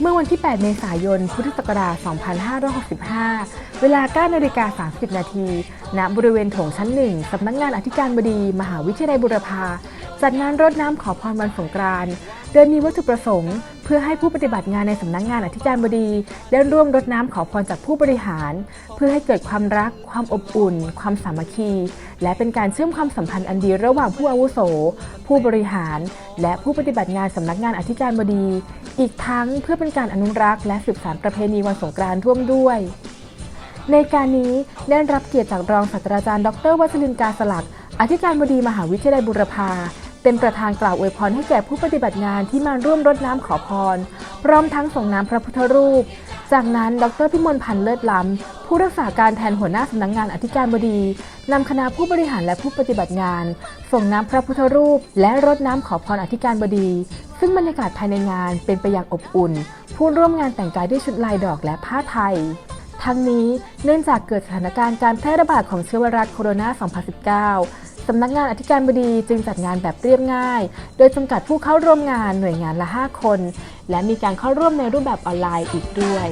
เมื่อวันที่ 8 เมษายน พุทธศักราช 2565 เวลา9นาฬิกา 30 นาที ณ บริเวณโถงชั้นหนึ่งสำนักงานอธิการบดี มหาวิทยาลัยบุรพา จัดงานรดน้ำขอพรวันสงกรานต์ โดยมีวัตถุประสงค์ เพื่อให้ผู้ปฏิบัติงานในสำนักงานอธิการบดี ได้ร่วมรดน้ำขอพรจากผู้บริหาร เพื่อให้เกิดความรัก ความอบอุ่น ความสามัคคี และเป็นการเชื่อมความสัมพันธ์อันดีระหว่างผู้อาวุโส ผู้บริหาร และผู้ปฏิบัติงานสำนักงานอธิการบดี อีกทั้งเพื่อเป็นการอนุรักษ์และสืบสานประเพณีวันสงกรานต์ร่วมด้วย ในการนี้ได้รับเกียรติจากรองศาสตราจารย์ ดรวัชรินทร์กาสลัก อธิการบดีมหาวิทยาลัยบุรพาเป็นประธานกล่าวอวยพรให้แก่ผู้ปฏิบัติงานที่มาร่วมรดน้ำขอพร พร้อมทั้งส่งน้ำพระพุทธรูป จากนั้น ดรพิมลพันธ์เลิศล้ำ ผู้รักษาการแทนหัวหน้าสำนักงานอธิการบดีนำคณะผู้บริหารและผู้ปฏิบัติงาน ส่งน้ำพระพุทธรูป และรดน้ำขอพรอธิการบดี ซึ่งบรรยากาศภายในงานเป็นไปอย่างอบอุ่น ผู้ร่วมงานแต่งกายด้วยชุดลายดอกและผ้าไทย ทั้งนี้เนื่องจากเกิดสถานการณ์การแพร่ระบาดของเชื้อไวรัสโคโรนา 2019สำนักงานอธิการบดีจึงจัดงานแบบเรียบง่าย โดยจำกัดผู้เข้าร่วมงานหน่วยงานละ 5 คน และมีการเข้าร่วมในรูปแบบออนไลน์อีกด้วย